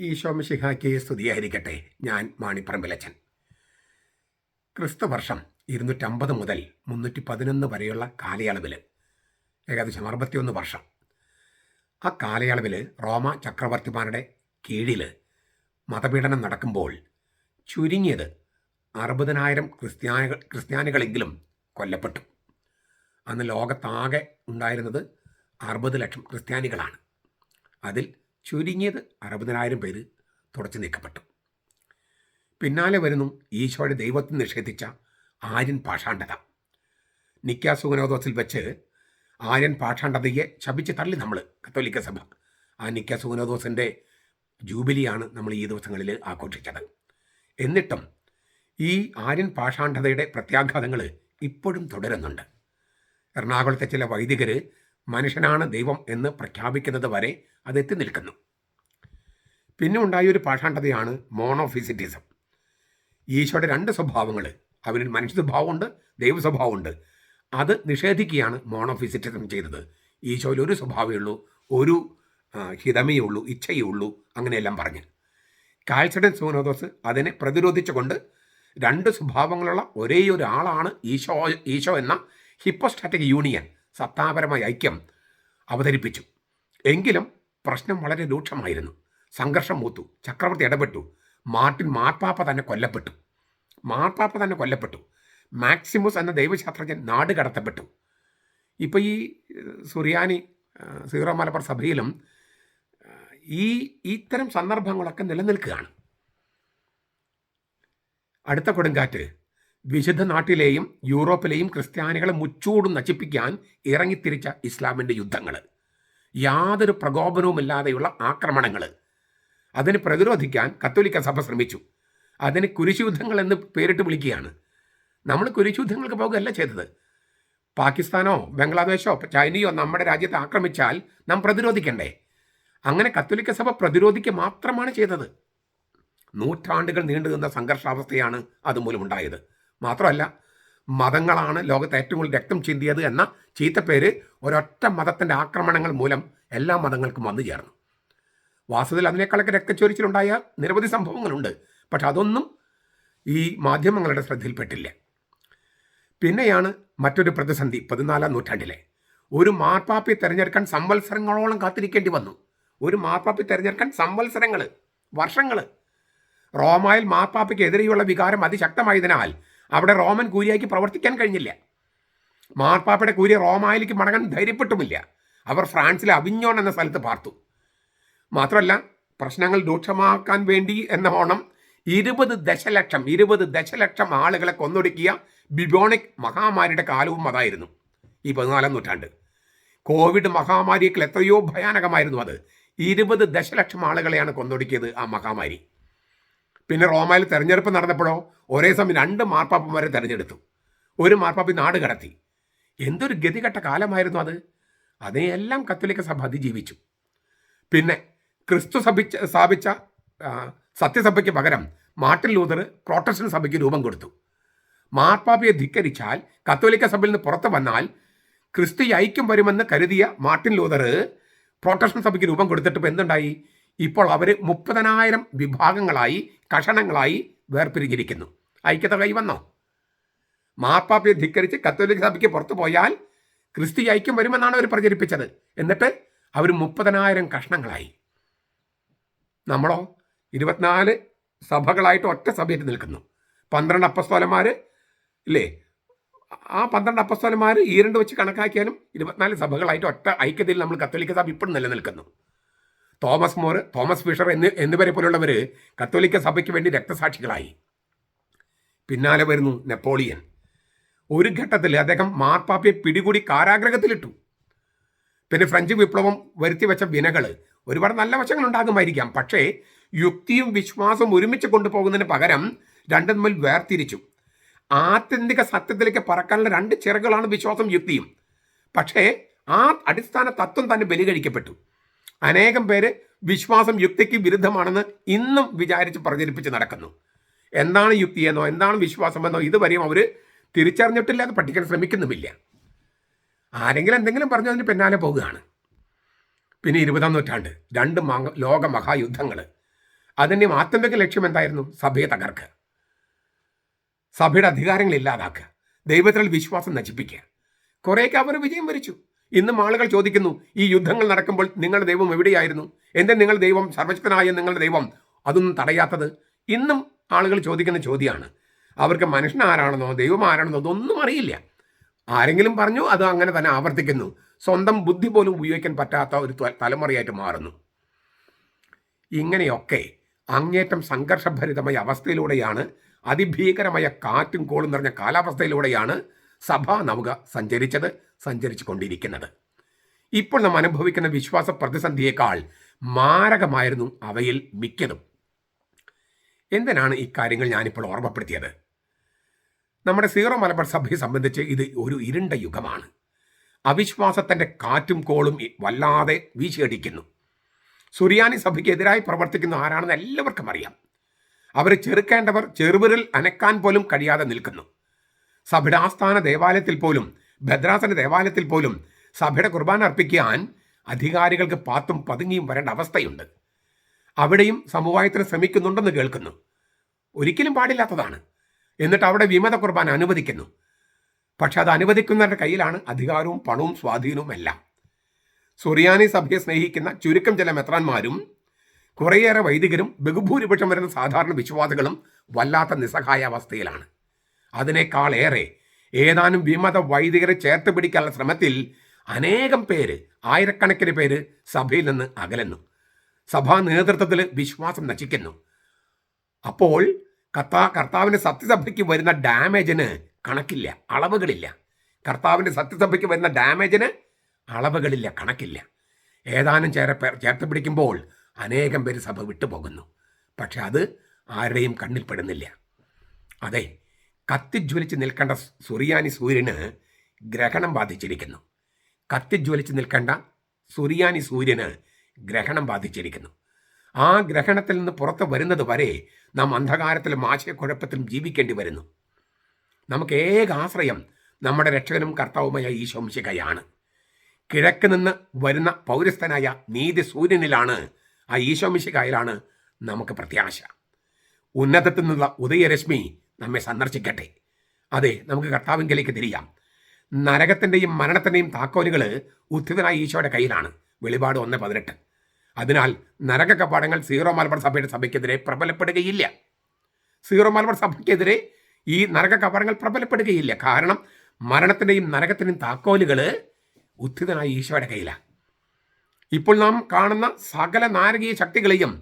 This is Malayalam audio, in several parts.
ഈശോമിഷിഹായ്ക്ക് സ്തുതിയായിരിക്കട്ടെ. ഞാൻ മാണിപ്പറമ്പിലച്ചൻ. ക്രിസ്തുവർഷം ഇരുന്നൂറ്റമ്പത് മുതൽ മുന്നൂറ്റി പതിനൊന്ന് വരെയുള്ള കാലയളവിൽ ഏകദേശം അറുപത്തിയൊന്ന് വർഷം. ആ കാലയളവിൽ റോമ ചക്രവർത്തിമാരുടെ കീഴിൽ മതപീഡനം നടക്കുമ്പോൾ ചുരുങ്ങിയത് അറുപതിനായിരം ക്രിസ്ത്യാനികൾ ക്രിസ്ത്യാനികളെങ്കിലും കൊല്ലപ്പെട്ടു. അന്ന് ലോകത്താകെ ഉണ്ടായിരുന്നത് അറുപത് ലക്ഷം ക്രിസ്ത്യാനികളാണ്. അതിൽ ചുരുങ്ങിയത് അറുപതിനായിരം പേര് തുടച്ചു നീക്കപ്പെട്ടു. പിന്നാലെ വരുന്നു ഈശോയുടെ ദൈവത്തിൽ നിഷേധിച്ച ആര്യൻ പാഷാണ്ഡത. നിക്കാസുഗനോദോസിൽ വെച്ച് ആര്യൻ പാഷാണ്ഡതയെ ശപിച്ച് തള്ളി നമ്മൾ കത്തോലിക്ക സഭ. ആ നിക്കാസുഗനോദോസിന്റെ ജൂബിലിയാണ് നമ്മൾ ഈ ദിവസങ്ങളിൽ ആഘോഷിച്ചത്. എന്നിട്ടും ഈ ആര്യൻ പാഷാണ്ഡതയുടെ പ്രത്യാഘാതങ്ങൾ ഇപ്പോഴും തുടരുന്നുണ്ട്. എറണാകുളത്തെ ചില വൈദികർ മനുഷ്യനാണ് ദൈവം എന്ന് പ്രഖ്യാപിക്കുന്നത് വരെ അത് നിൽക്കുന്നു. പിന്നെ ഉണ്ടായൊരു പാഷാണ്ഡതയാണ് മോണോഫിസിറ്റിസം. ഈശോയുടെ രണ്ട് സ്വഭാവങ്ങൾ അവരിൽ മനുഷ്യ സ്വഭാവമുണ്ട് ദൈവ സ്വഭാവമുണ്ട് അത് നിഷേധിക്കുകയാണ് മോണോഫിസിറ്റിസം ചെയ്തത്. ഈശോയിൽ ഒരു സ്വഭാവമേ ഉള്ളൂ ഒരു ഹിതമേ ഉള്ളൂ ഇച്ഛയേ ഉള്ളൂ അങ്ങനെയെല്ലാം പറഞ്ഞ്. കാൽസഡൻ സൂനോദോസ് അതിനെ പ്രതിരോധിച്ചുകൊണ്ട് രണ്ട് സ്വഭാവങ്ങളുള്ള ഒരേ ഒരു ആളാണ് ഈശോ ഈശോ എന്ന ഹിപ്പോസ്റ്റാറ്റിക് യൂണിയൻ. സത്താപരമായ ഐക്യം അവതരിപ്പിച്ചു. എങ്കിലും പ്രശ്നം വളരെ രൂക്ഷമായിരുന്നു. സംഘർഷം മൂത്തു. ചക്രവർത്തി ഇടപെട്ടു. മാർട്ടിൻ മാർപ്പാപ്പ തന്നെ കൊല്ലപ്പെട്ടു. മാർപ്പാപ്പ തന്നെ കൊല്ലപ്പെട്ടു. മാക്സിമസ് എന്ന ദൈവശാസ്ത്രജ്ഞൻ നാട് കടത്തപ്പെട്ടു. ഇപ്പോൾ ഈ സുറിയാനി സീറോ സഭയിലും ഈ ഇത്തരം സന്ദർഭങ്ങളൊക്കെ നിലനിൽക്കുകയാണ്. അടുത്ത കൊടുങ്കാറ്റ്. വിശുദ്ധ നാട്ടിലെയും യൂറോപ്പിലെയും ക്രിസ്ത്യാനികളെ മുച്ചൂടും നശിപ്പിക്കാൻ ഇറങ്ങിത്തിരിച്ച ഇസ്ലാമിന്റെ യുദ്ധങ്ങൾ യാതൊരു പ്രകോപനവുമില്ലാതെയുള്ള ആക്രമണങ്ങൾ അതിന് പ്രതിരോധിക്കാൻ കത്തോലിക്ക സഭ ശ്രമിച്ചു. അതിന് കുരിശുയുദ്ധങ്ങൾ എന്ന് പേരിട്ട് വിളിക്കുകയാണ്. നമ്മൾ കുരിശുദ്ധങ്ങൾക്ക് പോകുകയല്ല ചെയ്തത്. പാകിസ്ഥാനോ ബംഗ്ലാദേശോ ചൈനയോ നമ്മുടെ രാജ്യത്തെ ആക്രമിച്ചാൽ നാം പ്രതിരോധിക്കണ്ടേ? അങ്ങനെ കത്തോലിക്ക സഭ പ്രതിരോധിക്കുക മാത്രമാണ് ചെയ്തത്. നൂറ്റാണ്ടുകൾ നീണ്ടു നിന്ന സംഘർഷാവസ്ഥയാണ് അതുമൂലം ഉണ്ടായത് മാത്രമല്ല മതങ്ങളാണ് ലോകത്തെ ഏറ്റവും കൂടുതൽ രക്തം ചിന്തിയത് എന്ന ചീത്തപ്പേര് ഒരൊറ്റ മതത്തിന്റെ ആക്രമണങ്ങൾ മൂലം എല്ലാ മതങ്ങൾക്കും വന്നു ചേർന്നു. വാസ്തവത്തിൽ അതിനേക്കാളൊക്കെ രക്തച്ചൊരിച്ചിലുണ്ടായ നിരവധി സംഭവങ്ങളുണ്ട്. പക്ഷെ അതൊന്നും ഈ മാധ്യമങ്ങളുടെ ശ്രദ്ധയിൽപ്പെട്ടില്ല. പിന്നെയാണ് മറ്റൊരു പ്രതിസന്ധി പതിനാലാം നൂറ്റാണ്ടിലെ. ഒരു മാർപ്പാപ്പി തിരഞ്ഞെടുക്കാൻ സംവത്സരങ്ങളോളം കാത്തിരിക്കേണ്ടി വന്നു. ഒരു മാർപ്പാപ്പി തിരഞ്ഞെടുക്കാൻ സംവത്സരങ്ങൾ വർഷങ്ങൾ റോമായിൽ മാർപ്പാപ്പയ്ക്ക് എതിരെയുള്ള വികാരം അതിശക്തമായതിനാൽ അവിടെ റോമൻ കൂരിയായിക്ക് പ്രവർത്തിക്കാൻ കഴിഞ്ഞില്ല. മാർപ്പാപ്പയുടെ കൂരി റോമായിലേക്ക് മടങ്ങാൻ ധൈര്യപ്പെട്ടുമില്ല. അവർ ഫ്രാൻസിലെ അവിഞ്ഞോൺ എന്ന സ്ഥലത്ത് പാർത്തു. മാത്രമല്ല പ്രശ്നങ്ങൾ രൂക്ഷമാക്കാൻ വേണ്ടി എന്ന ഓണം ഇരുപത് ദശലക്ഷം ഇരുപത് ദശലക്ഷം ആളുകളെ കൊന്നൊടുക്കിയ ബിബോണിക് മഹാമാരിയുടെ കാലവും അതായിരുന്നു. ഈ പതിനാലാം നൂറ്റാണ്ട്. കോവിഡ് മഹാമാരിയേക്കാൾ എത്രയോ ഭയാനകമായിരുന്നു അത്. ഇരുപത് ദശലക്ഷം ആളുകളെയാണ് കൊന്നൊടുക്കിയത് ആ മഹാമാരി. പിന്നെ റോമയിൽ തെരഞ്ഞെടുപ്പ് നടന്നപ്പോഴോ ഒരേ സമയം രണ്ട് മാർപ്പാപ്പന്മാരെ തെരഞ്ഞെടുത്തു. ഒരു മാർപ്പാപ്പി നാട് കടത്തി. എന്തൊരു ഗതികെട്ട കാലമായിരുന്നു അത്. അതിനെയെല്ലാം കത്തോലിക്ക സഭ അതിജീവിച്ചു. പിന്നെ ക്രിസ്തു സഭിച്ച സ്ഥാപിച്ച സത്യസഭയ്ക്ക് പകരം മാർട്ടിൻ ലൂതർ പ്രോട്ടസ്റ്റന്റ് സഭയ്ക്ക് രൂപം കൊടുത്തു. മാർപ്പാപ്പയെ ധിക്കരിച്ചാൽ കത്തോലിക്ക സഭയിൽ നിന്ന് പുറത്തു വന്നാൽ ക്രിസ്തു ഐക്യം വരുമെന്ന് കരുതിയ മാർട്ടിൻ ലൂതർ പ്രോട്ടസ്റ്റന്റ് സഭയ്ക്ക് രൂപം കൊടുത്തിട്ട് ഇപ്പം എന്തുണ്ടായി? ഇപ്പോൾ അവർ മുപ്പതിനായിരം വിഭാഗങ്ങളായി കഷണങ്ങളായി വേർപിരിഞ്ഞിരിക്കുന്നു. ഐക്യത കൈവന്നോ മാർപ്പാപ്പയെ ധിക്കരിച്ച് കത്തോലിക് സഭയ്ക്ക് പുറത്തു പോയാൽ ക്രിസ്തി ഐക്യം വരുമെന്നാണ് അവർ പ്രചരിപ്പിച്ചത്. എന്നിട്ട് അവർ മുപ്പതിനായിരം കഷ്ണങ്ങളായി. നമ്മളോ? ഇരുപത്തിനാല് സഭകളായിട്ട് ഒറ്റ സഭയിൽ നിൽക്കുന്നു. പന്ത്രണ്ട് അപ്പസ്തോലന്മാർ ഇല്ലേ? ആ പന്ത്രണ്ട് അപ്പസ്തോലന്മാർ ഈ രണ്ട് വെച്ച് കണക്കാക്കിയാലും ഇരുപത്തിനാല് സഭകളായിട്ട് ഒറ്റ ഐക്യത്തിൽ നമ്മൾ കത്തോലിക്ക സഭ ഇപ്പോഴും നിലനിൽക്കുന്നു. തോമസ് മോർ തോമസ് ഫിഷർ എന്നി എന്നിവരെ പോലുള്ളവർ കത്തോലിക്ക സഭയ്ക്ക് വേണ്ടി രക്തസാക്ഷികളായി. പിന്നാലെ വരുന്നു നെപ്പോളിയൻ. ഒരു ഘട്ടത്തിൽ അദ്ദേഹം മാർപ്പാപ്പയെ പിടികൂടി കാരാഗ്രഹത്തിലിട്ടു. പിന്നെ ഫ്രഞ്ച് വിപ്ലവം വരുത്തി വെച്ച വിനകൾ ഒരുപാട് നല്ല വശങ്ങൾ ഉണ്ടാകുമായിരിക്കാം പക്ഷേ യുക്തിയും വിശ്വാസവും ഒരുമിച്ച് കൊണ്ടുപോകുന്നതിന് പകരം രണ്ടും തമ്മിൽ വേർതിരിച്ചു. ആത്യന്തിക സത്യത്തിലേക്ക് പറക്കാനുള്ള രണ്ട് ചിറകുകളാണ് വിശ്വാസം യുക്തിയും. പക്ഷേ ആ അടിസ്ഥാന തത്വം തന്നെ ബലികഴിക്കപ്പെട്ടു. അനേകം പേര് വിശ്വാസം യുക്തിക്ക് വിരുദ്ധമാണെന്ന് ഇന്നും വിചാരിച്ച് പ്രചരിപ്പിച്ച് നടക്കുന്നു. എന്താണ് യുക്തിയെന്നോ എന്താണ് വിശ്വാസമെന്നോ ഇതുവരെയും അവർ തിരിച്ചറിഞ്ഞിട്ടില്ല അത് പഠിക്കാൻ ശ്രമിക്കുന്നുമില്ല. ആരെങ്കിലും എന്തെങ്കിലും പറഞ്ഞു അതിന് പിന്നാലെ പോവുകയാണ് പിന്നെ ഇരുപതാം നൂറ്റാണ്ട് രണ്ട് മഹ- ലോക മഹായുദ്ധങ്ങൾ അതിന്റെ ആത്യന്തിക ലക്ഷ്യം എന്തായിരുന്നു? സഭയെ തകർക്കുക. സഭയുടെ അധികാരങ്ങൾ ഇല്ലാതാക്കുക. ദൈവത്തിൽ വിശ്വാസം നശിപ്പിക്കുക. കുറേയൊക്കെ അവർ വിജയം വരിച്ചു. ഇന്നും ആളുകൾ ചോദിക്കുന്നു ഈ യുദ്ധങ്ങൾ നടക്കുമ്പോൾ നിങ്ങളുടെ ദൈവം എവിടെയായിരുന്നു? എന്തേ നിങ്ങൾ ദൈവം സർവശക്തനായ നിങ്ങളുടെ ദൈവം? അതൊന്നും തടയാത്തത് ഇന്നും ആളുകൾ ചോദിക്കുന്ന ചോദ്യമാണ്. അവർക്ക് മനുഷ്യൻ ആരാണെന്നോ ദൈവം ആരാണെന്നോ അതൊന്നും അറിയില്ല. ആരെങ്കിലും പറഞ്ഞു അത് അങ്ങനെ തന്നെ ആവർത്തിക്കുന്നു. സ്വന്തം ബുദ്ധി പോലും ഉപയോഗിക്കാൻ പറ്റാത്ത ഒരു തലമുറയായിട്ട് മാറുന്നു. ഇങ്ങനെയൊക്കെ അങ്ങേറ്റം സംഘർഷഭരിതമായ അവസ്ഥയിലൂടെയാണ് അതിഭീകരമായ കാറ്റും കോളും നിറഞ്ഞ കാലാവസ്ഥയിലൂടെയാണ് സഭ നമുക്ക് സഞ്ചരിച്ചത്. സഞ്ചരിച്ചു കൊണ്ടിരിക്കുന്നത് ഇപ്പോൾ നാം അനുഭവിക്കുന്ന വിശ്വാസ പ്രതിസന്ധിയേക്കാൾ മാരകമായിരുന്നു അവയിൽ മിക്കതും. എന്തിനാണ് ഇക്കാര്യങ്ങൾ കാര്യങ്ങൾ ഞാനിപ്പോൾ ഓർമ്മപ്പെടുത്തിയത്? നമ്മുടെ സീറോ മലബാർ സഭയെ സംബന്ധിച്ച് ഇത് ഒരു ഇരുണ്ട യുഗമാണ്. അവിശ്വാസത്തിന്റെ കാറ്റും കോളും വല്ലാതെ വീശിയടിക്കുന്നു. സുറിയാനി സഭയ്ക്ക് എതിരായി പ്രവർത്തിക്കുന്ന ആരാണെന്ന് എല്ലാവർക്കും അറിയാം. അവർ ചെറുക്കേണ്ടവർ ചെറുവിരൽ അനക്കാൻ പോലും കഴിയാതെ നിൽക്കുന്നു. സഭയുടെ ആസ്ഥാന ദേവാലയത്തിൽ പോലും ഭദ്രാസന ദേവാലയത്തിൽ പോലും സഭയുടെ കുർബാന അർപ്പിക്കാൻ അധികാരികൾക്ക് പാത്തും പതുങ്ങിയും വരേണ്ട അവസ്ഥയുണ്ട്. അവിടെയും സമവായത്തിന് ശ്രമിക്കുന്നുണ്ടെന്ന് കേൾക്കുന്നു. ഒരിക്കലും പാടില്ലാത്തതാണ്. എന്നിട്ട് അവിടെ വിമത കുർബാന അനുവദിക്കുന്നു. പക്ഷെ അത് അനുവദിക്കുന്നവരുടെ കയ്യിലാണ് അധികാരവും പണവും സ്വാധീനവും എല്ലാം. സുറിയാനി സഭയെ സ്നേഹിക്കുന്ന ചുരുക്കം ചില മെത്രാന്മാരും കുറേയേറെ വൈദികരും ബഹുഭൂരിപക്ഷം വരുന്ന സാധാരണ വിശ്വാസികളും വല്ലാത്ത നിസ്സഹായ അവസ്ഥയിലാണ് അതിനേക്കാൾ ഏറെ ഏതാനും വിമത വൈദികരെ ചേർത്ത് പിടിക്കാനുള്ള ശ്രമത്തിൽ അനേകം പേര് ആയിരക്കണക്കിന് പേര് സഭയിൽ നിന്ന് അകലുന്നു. സഭാ നേതൃത്വത്തിൽ വിശ്വാസം നശിക്കുന്നു. അപ്പോൾ കർത്താ കർത്താവിന്റെ സത്യസഭയ്ക്ക് വരുന്ന ഡാമേജിന് കണക്കില്ല അളവുകളില്ല. കർത്താവിന്റെ സത്യസഭയ്ക്ക് വരുന്ന ഡാമേജിന് അളവുകളില്ല കണക്കില്ല. ഏതാനും ചേര ചേർത്ത് പിടിക്കുമ്പോൾ അനേകം പേര് സഭ വിട്ടുപോകുന്നു. പക്ഷെ അത് ആരുടെയും കണ്ണിൽപ്പെടുന്നില്ല അതെ കത്തിജ്വലിച്ച് നിൽക്കേണ്ട സുറിയാനി സൂര്യന് ഗ്രഹണം ബാധിച്ചിരിക്കുന്നു. കത്തിജ്വലിച്ച് നിൽക്കേണ്ട സുറിയാനി സൂര്യന് ഗ്രഹണം ബാധിച്ചിരിക്കുന്നു. ആ ഗ്രഹണത്തിൽ നിന്ന് പുറത്ത് വരുന്നത് വരെ നാം അന്ധകാരത്തിലും ആശയക്കുഴപ്പത്തിലും ജീവിക്കേണ്ടി വരുന്നു. നമുക്ക് ഏക ആശ്രയം നമ്മുടെ രക്ഷകനും കർത്താവുമായ ഈശോംശികയാണ് കിഴക്ക് നിന്ന് വരുന്ന പൗരസ്ഥനായ നീതി സൂര്യനിലാണ് ആ ഈശോമിശികായിലാണ് നമുക്ക് പ്രത്യാശ. ഉന്നതത്തിൽ നിന്നുള്ള ഉദയരശ്മി നമ്മെ സന്ദർശിക്കട്ടെ. അതെ നമുക്ക് കർത്താവിങ്കലേക്ക് തിരിയാം. നരകത്തിന്റെയും മരണത്തിന്റെയും താക്കോലുകൾ ഉദ്ധിതനായ ഈശോയുടെ കയ്യിലാണ്. വെളിപാട് ഒന്ന് പതിനെട്ട്. അതിനാൽ നരക കപ്പാടങ്ങൾ സീറോ മലബാർ സഭയുടെ സഭയ്ക്കെതിരെ പ്രബലപ്പെടുകയില്ല. സീറോ മലബാർ സഭയ്ക്കെതിരെ ഈ നരക കപാടങ്ങൾ പ്രബലപ്പെടുകയില്ല. കാരണം മരണത്തിന്റെയും നരകത്തിന്റെയും താക്കോലുകൾ ഉദ്ധിതനായ ഈശോയുടെ കയ്യിലാണ് ഇപ്പോൾ നാം കാണുന്ന സകല നാരകീയ ശക്തികളെയും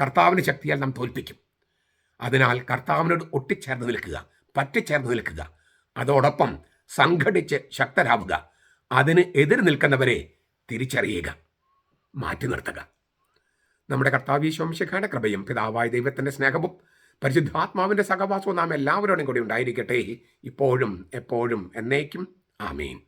കർത്താവിന്റെ ശക്തിയാൽ നാം തോൽപ്പിക്കും. അതിനാൽ കർത്താവിനോട് ഒട്ടിച്ചേർന്ന് നിൽക്കുക പറ്റിച്ചേർന്ന് നിൽക്കുക. അതോടൊപ്പം സംഘടിച്ച് ശക്തരാവുക. അതിന് എതിർ നിൽക്കുന്നവരെ തിരിച്ചറിയുക മാറ്റി നിർത്തുക. നമ്മുടെ കർത്താവീശ്വംശിഖയുടെ കൃപയും പിതാവായ ദൈവത്തിന്റെ സ്നേഹവും പരിശുദ്ധാത്മാവിന്റെ സഹവാസവും നാം എല്ലാവരോടും കൂടി ഉണ്ടായിരിക്കട്ടെ. ഇപ്പോഴും എപ്പോഴും എന്നേക്കും. ആമീൻ.